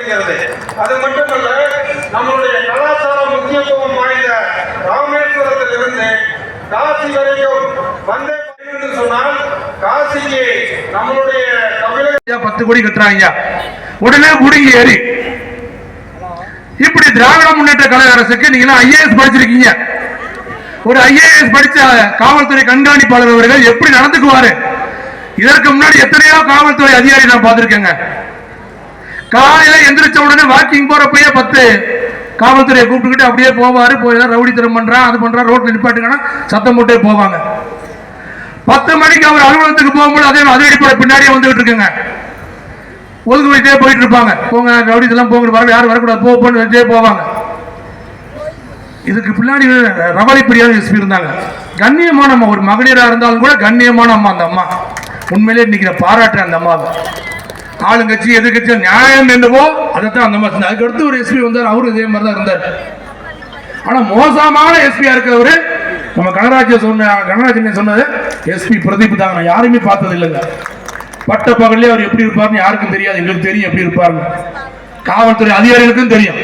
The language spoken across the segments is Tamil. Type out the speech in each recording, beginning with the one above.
அது மட்டுமல்ல நம்மளுடைய கலாச்சார முக்கியத்துவம் வாய்ந்த ராமேஸ்வரத்திலிருந்து காசி வரைக்கும் வந்தே சொன்னால் காசிக்கு நம்மளுடைய தமிழக பத்து கோடி கட்டுறாங்க. உடனே குடுங்கி ஏறி. இப்படி திராவிட முன்னேற்ற கழக அரசுக்கு நீங்க ஐஏஎஸ் படிச்சிருக்கீங்க. ஒரு ஐஏஎஸ் படிச்ச காவல்துறை கண்காணிப்பாளர் அவர்கள் எப்படி நடந்துக்குவாரு? இதற்கு முன்னாடி எத்தனையோ காவல்துறை அதிகாரி நான் பார்த்திருக்கேங்க. காலையில எந்திரிச்ச உடனே வாக்கிங் போறப்பயே பத்து. காவல்துறையை கூப்பிட்டுக்கிட்டு அப்படியே போவாரு. போய் ரவுடி ரவுடித்தனம் பண்றான் அது பண்றான் ரோட்ல நிப்பாட்டுங்கன்னா சத்தம் போட்டே போவாங்க. பத்து மணிக்கு அவர் அலுவலகத்துக்கு போகும்போது அதே அதே அடிப்படை பின்னாடியே வந்துகிட்டு இருக்குங்க. ஒதுக்கு வைத்தே போயிட்டு இருப்பாங்க. போங்க ரவுடி இதெல்லாம் போங்க வர யாரும் வரக்கூடாது. போ போன்னு வச்சே போவாங்க. இதுக்கு பின்னாடி ரவலை பிரியாத எஸ்பி இருந்தாங்க. கண்ணியமான அம்மா. ஒரு மகளிராக இருந்தாலும் கூட கண்ணியமான அம்மா அந்த அம்மா. உண்மையிலே இன்னைக்கு நான் பாராட்டுறேன் அந்த அம்மாவை. ஆளுங்கட்சி எதிர்கட்சி நியாயம் என்னவோ அதைத்தான் அந்த மாதிரி செஞ்சாங்க. அதுக்கு அடுத்து ஒரு எஸ்பி வந்தார் அவரும் இதே மாதிரி தான் இருந்தார். ஆனா மோசமான எஸ்பியா இருக்கிறவரு? நம்ம கனராஜ சொன்ன கனராஜன் சொன்னது எஸ்பி பிரதீப் தாங்க நான் யாருமே பார்த்தது இல்லைங்க. பட்ட பகல்லே அவர் எப்படி இருப்பாருன்னு யாருக்கும் தெரியாது. எங்களுக்கு தெரியும் எப்படி இருப்பாருன்னு. காவல்துறை அதிகாரிகளுக்கும் தெரியும்.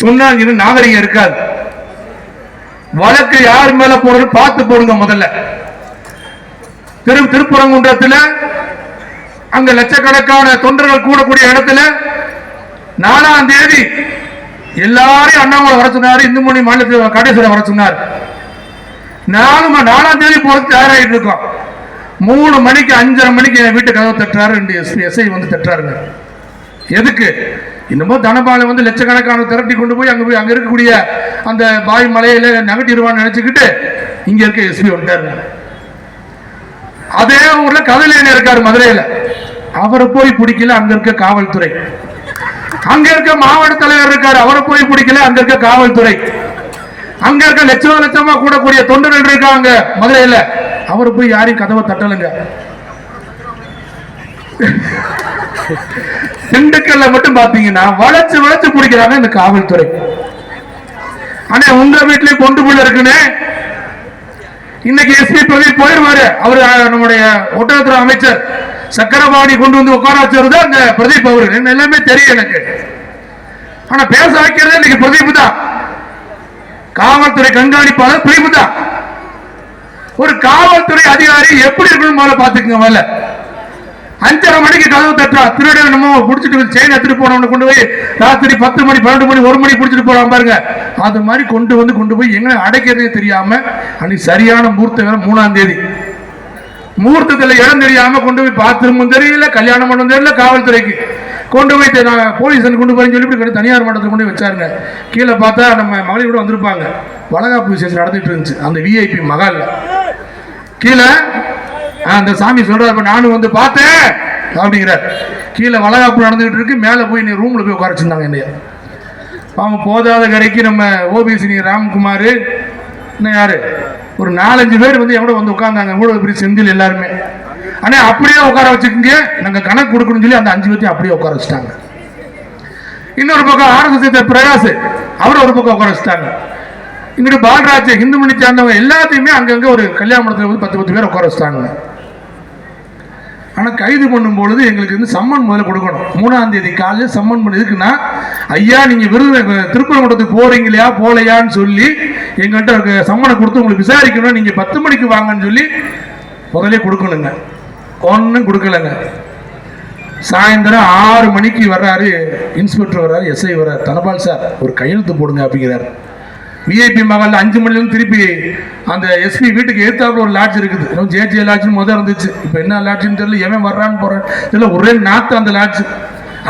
சொன்னாங்க நாகரிகம் இருக்காது. வழக்கு யார் மேல போடுறது பார்த்து போடுங்க முதல்ல. திரு திருப்பரங்குன்றத்துல அங்க லட்சக்கணக்கான தொண்டர்கள் கூடக்கூடிய இடத்துல நாலாம் தேதி எல்லாரையும் அண்ணாமலை வர சொன்னாரு இந்து மாநிலத்தில் கடைசியில் வர சொன்னார். நாலு நாலாம் தேதி போறதுக்கு தயாராகிட்டு இருக்கோம். மூணு மணிக்கு அஞ்சரை மணிக்கு என் வீட்டு கதவை தட்டுறாரு ரெண்டு எஸ்பி எஸ்ஐ வந்து தட்டுறாருங்க. எதுக்கு? இன்னமும் தனபாலை வந்து லட்சக்கணக்கான திரட்டி கொண்டு போய் அங்கே போய் அங்கே இருக்கக்கூடிய அந்த பாய் மலையில நகட்டிடுவான்னு நினச்சிக்கிட்டு இங்கே இருக்க எஸ்பி வந்துட்டாருங்க. அதே ஊர்ல கதிலேன இருக்காரு மதுரையில. அவரை போய் பிடிக்கல அங்க இருக்க காவல்துறை. அங்க இருக்க மாவட்ட தலைவர் இருக்காரு அவரை போய் பிடிக்கல அங்க இருக்க காவல்துறை. அங்க இருக்க லட்சம் லட்சமா கூடக்கூடிய தொண்டர்கள் இருக்காங்க மதுரையில. அவரை போய் யாரையும் கதவை தட்டலுங்க. திண்டுக்கல்ல மட்டும் பாத்தீங்கன்னா வளைச்சு வளைச்சு பிடிக்கிறாங்க இந்த காவல்துறை. ஆனா உங்க வீட்லயும் பொண்டு புள்ள இருக்குன்னு இன்னைக்கு எஸ்பி பிரதீப் போயிருவாரு. அவரு நம்முடைய ஒட்டகத்துறை அமைச்சர் சக்கரபாணி கொண்டு வந்து உட்கார வச்சவர் தான் இந்த பிரதீப் அவர்கள் என்ன எல்லாமே தெரியும் எனக்கு. ஆனா பேச வைக்கிறதே இன்னைக்கு பிரதீப் தான். காவல்துறை கண்காணிப்பாளர் பிரதீப் தான். ஒரு காவல்துறை அதிகாரி எப்படி இருக்கணும் முதல்ல பாத்துக்கங்க முதல்ல. அஞ்சரை மணிக்கு கதவு தட்டுறா. திருடன் நம்ம வந்து செயின் எடுத்துட்டு போனவனை கொண்டு போய் ராத்திரி பத்து மணி பன்னெண்டு மணி ஒரு மணி பிடிச்சிட்டு போறான் பாருங்க. அது மாதிரி கொண்டு வந்து கொண்டு போய் எங்க அடைக்கிறதே தெரியாம அன்னைக்கு சரியான முகூர்த்த வேலை மூணாம் தேதி. முகூர்த்தத்துல இடம் தெரியாம கொண்டு போய் பாத்ரூமும் தெரியல கல்யாணம் பண்ணவும் தெரியல காவல்துறைக்கு. கொண்டு போய் நான் போலீஸ் கொண்டு போய் சொல்லி இப்படி தனியார் மண்டலத்தில் கொண்டு போய் வச்சாருங்க. கீழே பார்த்தா நம்ம மகளிர் கூட வந்திருப்பாங்க. வளகாப்பு விசேஷம் நடந்துட்டு இருந்துச்சு. அந்த விஐபி மகால்ல. கீழே அந்த சாமி சொல்றாரு "இப்ப நானும் வந்து பார்த்தேன். அப்படிங்கிறார். கீழே வளகாப்பு நடந்துகிட்டு இருக்கு மேலே போய் நீ ரூம்ல போய் உட்கார வச்சிருந்தாங்க என்னைய. அவன் போதாத கரைக்கு நம்ம ஓபிசி ராம்குமார் இன்னும் யாரு? ஒரு நாலஞ்சு பேர் வந்து எவ்வளோ வந்து உட்கார்ந்தாங்க. இவ்வளோ பெரிய செந்தில் எல்லாருமே. ஆனால் அப்படியே உட்கார வச்சுக்கோங்க. நாங்கள் கணக்கு கொடுக்கணும்னு சொல்லி அந்த அஞ்சு பேர்த்தையும் அப்படியே உட்கார வச்சுட்டாங்க. இன்னொரு பக்கம் ஆர்எஸ்எஸ் பிரகாஷ் அவரை ஒரு பக்கம் உட்கார வச்சுட்டாங்க. இங்கிட்டு பாலராஜ் ஹிந்து மணி சேர்ந்தவங்க எல்லாத்தையுமே அங்கங்க ஒரு கல்யாண மண்டபத்தில் வந்து பத்து பத்து பேர் உட்கார வச்சுட்டாங்க. ஆனால் கைது பண்ணும் பொழுது எங்களுக்கு வந்து சம்மன் முதல்ல கொடுக்கணும். மூணாம் தேதி காலையில் சம்மன் பண்ணி இருக்குன்னா ஐயா நீங்கள் விருது திருப்பரங்குன்றத்துக்கு போகிறீங்களா இல்லையா போகலையான்னு சொல்லி எங்கள்கிட்ட சம்மனை கொடுத்து உங்களுக்கு விசாரிக்கணும் நீங்கள் பத்து மணிக்கு வாங்கன்னு சொல்லி முதல்ல கொடுக்கணுங்க. ஒன்றும் கொடுக்கலங்க. சாயந்தரம் ஆறு மணிக்கு வர்றாரு இன்ஸ்பெக்டர் வர்றாரு எஸ்ஐ வர்றாரு தனபால் சார் ஒரு கையெழுத்து போடுங்க அப்படிங்கிறாரு. விஐபி மகால்ல அஞ்சு மணிலேருந்து திருப்பி அந்த எஸ்பி வீட்டுக்கு எதிர்த்தாப்புல ஒரு லாட்ஜ் இருக்குது. ஜேஜே லாட்ஜ்னு முதல் இருந்துச்சு. இப்போ என்ன லாட்ஜ்னு தெரியல. எவன் வர்றான்னு போகிறேன் இல்லை ஒரே நாத்து அந்த லாட்ஜ்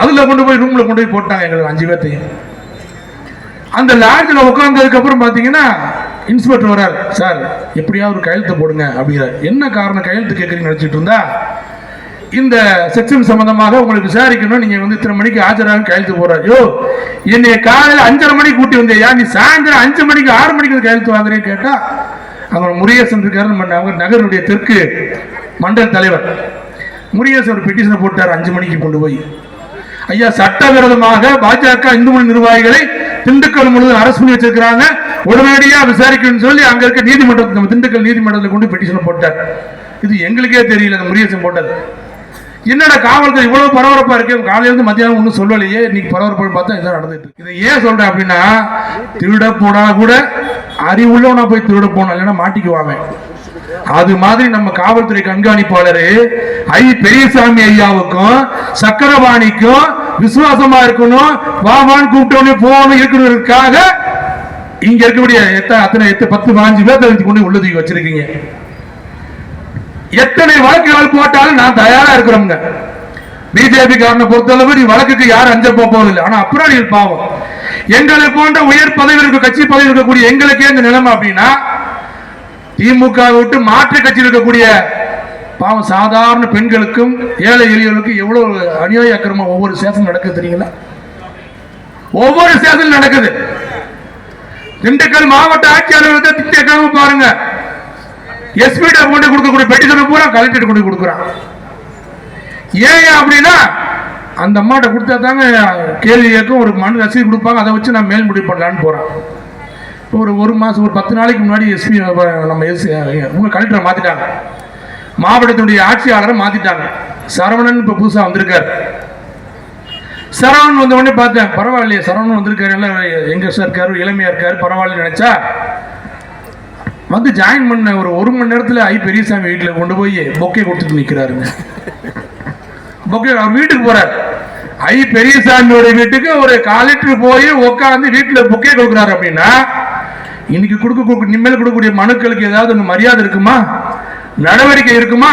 அதில் கொண்டு போய் ரூமில் கொண்டு போய் போட்டாங்க எங்களுக்கு அஞ்சு பேர்த்தையும். அந்த லாட்ஜில் உட்காந்ததுக்கப்புறம் பார்த்தீங்கன்னா இன்ஸ்பெக்டர் வரார் சார் எப்படியாவது ஒரு கையெழுத்து போடுங்க அப்படிங்கிறார். என்ன காரணம்? கையெழுத்து கேட்குறீங்கன்னு நினச்சிட்டு இருந்தா இந்த செக்ஷன் சம்பந்தமாக உங்களுக்கு விசாரிக்கணும். நீங்க வந்து இத்தனை மணிக்கு ஆஜராக கையெழுத்து போடுறாரு யோ என்னைய காலையில் அஞ்சரை மணிக்கு கூட்டி வந்தியா? நீ சாயந்தரம் அஞ்சு மணிக்கு ஆறு மணிக்கு கையெழுத்து வாங்குறேன்னு கேட்டா அவங்க முருகேசன் இருக்காரு அவங்க நகருடைய தெற்கு மண்டல் தலைவர். முருகேசன் ஒரு பெட்டிஷனை போட்டார் அஞ்சு மணிக்கு கொண்டு போய். ஐயா சட்டவிரோதமாக பாஜக இந்து மணி நிர்வாகிகளை திண்டுக்கல் முழுவதும் அரசு பண்ணி வச்சிருக்கிறாங்க. உடனடியாக விசாரிக்கணும்னு சொல்லி அங்க இருக்க நீதிமன்றத்துக்கு நம்ம திண்டுக்கல் நீதிமன்றத்தில் கொண்டு பெட்டிஷனை போட்டார். இது எங்களுக்கே தெரியல அந்த முருகேசன் போட்டது. என்னடா காவல்துறை இவ்வளவு பரபரப்பா இருக்கு? காலையில இருந்து மத்தியானம் ஒன்றும் சொல்லலையே. இன்னைக்கு பரபரப்பு பார்த்தா இதான் நடந்துட்டு இதை ஏன் சொல்றேன் அப்படின்னா திருட போனா கூட அறிவுள்ளவனா போய் திருட போனா இல்லைன்னா மாட்டிக்குவாங்க. அது மாதிரி நம்ம காவல்துறை கண்காணிப்பாளர் ஐ பெரியசாமி ஐயாவுக்கும் சக்கரவாணிக்கும் விசுவாசமா இருக்கணும். வாமான்னு கூப்பிட்டோன்னே போகணும் இருக்கணுங்கிறதுக்காக இங்க இருக்கக்கூடிய எத்தனை அத்தனை எத்தனை பத்து பாஞ்சு பேர்த்த கொண்டு உள்ளதுக்கு வச்சிருக்கீங்க. எத்தனை வழக்குகள் போட்டாலும் நான் தயாரா இருக்கிறோம்ங்க பிஜேபி காரனை பொறுத்தளவு நீ வழக்குக்கு யாரும் அஞ்ச போவதில்லை ஆனா அப்புறம் நீ பாவம். எங்களை போன்ற உயர் பதவி இருக்க கட்சி பதவி இருக்கக்கூடிய எங்களுக்கே இந்த நிலைமை அப்படின்னா திமுக விட்டு மாற்று கட்சியில் இருக்கக்கூடிய பாவம் சாதாரண பெண்களுக்கும் ஏழை எளியவர்களுக்கும் எவ்வளவு அநியாய அக்கிரமம் ஒவ்வொரு ஸ்டேஷன் நடக்குது தெரியுங்களா? ஒவ்வொரு ஸ்டேஷன் நடக்குது. திண்டுக்கல் மாவட்ட ஆட்சியாளர்களுக்கு திட்டக்காம பாருங்க. எஸ்பிட கொண்டு கொடுக்கக்கூடிய பெட்டிஷனை பூரா கலெக்டர் கொண்டு கொடுக்குறான். ஏன் அப்படின்னா அந்த அம்மாட்ட கொடுத்தா தாங்க கேள்வி கேட்கும் ஒரு மனு ரசீது கொடுப்பாங்க அதை வச்சு நான் மேல் முடிவு பண்ணலான்னு போகிறேன் இப்போ ஒரு ஒரு மாதம் ஒரு பத்து நாளைக்கு முன்னாடி எஸ்பி நம்ம எஸ் உங்க கலெக்டரை மாற்றிட்டாங்க மாவட்டத்தினுடைய ஆட்சியாளரை மாற்றிட்டாங்க சரவணன் இப்போ புதுசா வந்திருக்காரு. சரவணன் வந்த உடனே பார்த்தேன் பரவாயில்லையே சரவணன் வந்திருக்காரு எல்லாம் எங்கே சார் இருக்காரு இளமையாக இருக்காரு பரவாயில்லன்னு நினைச்சா வந்து ஜாயின் பண்ண ஒரு ஒரு மணி நேரத்தில் ஐ பெரியசாமி வீட்டில் கொண்டு போய் பொக்கே கொடுத்துட்டு நிற்கிறாருங்க பொக்கே அவர் வீட்டுக்கு போறாரு. ஐ பெரியசாமியோட வீட்டுக்கு ஒரு காலெக்டர் போய் உட்காந்து வீட்டில் பொக்கே கொடுக்குறாரு அப்படின்னா இன்னைக்கு கொடுக்க கொடுக்க இனிமேல் கொடுக்கக்கூடிய மனுக்களுக்கு ஏதாவது ஒன்று மரியாதை இருக்குமா? நடவடிக்கை இருக்குமா?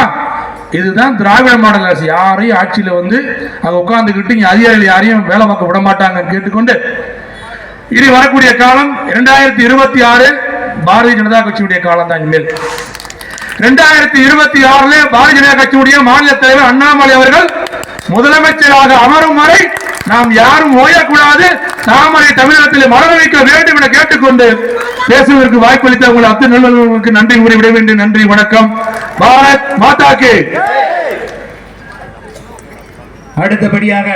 இதுதான் திராவிட மாடல் அரசு. யாரையும் ஆட்சியில் வந்து அங்க உட்காந்துக்கிட்டு இங்கே அதிகாரிகள் யாரையும் வேலை பார்க்க விட மாட்டாங்கன்னு கேட்டுக்கொண்டு இனி வரக்கூடிய காலம் இரண்டாயிரத்தி இருபத்தி ஆறு பாரதிய ஜனதா கட்சியுடைய காலம் தான் இனிமேல். இரண்டாயிரத்தி இருபத்தி ஆறுல பாரதிய ஜனதா கட்சியுடைய மாநில தலைவர் அண்ணாமலை அவர்கள் முதலமைச்சராக அமரும் வரை நாம் யாரும் ஓயக்கூடாது தாமரை தமிழகத்தில் மலர வைக்க வேண்டும் என கேட்டுக்கொண்டு பேசுவதற்கு வாய்ப்பளித்த உங்கள் அத்து நல்லவர்களுக்கு நன்றி கூறி விட வேண்டும். நன்றி வணக்கம். பாரத் மாதாக்கு கே. அடுத்தபடியாக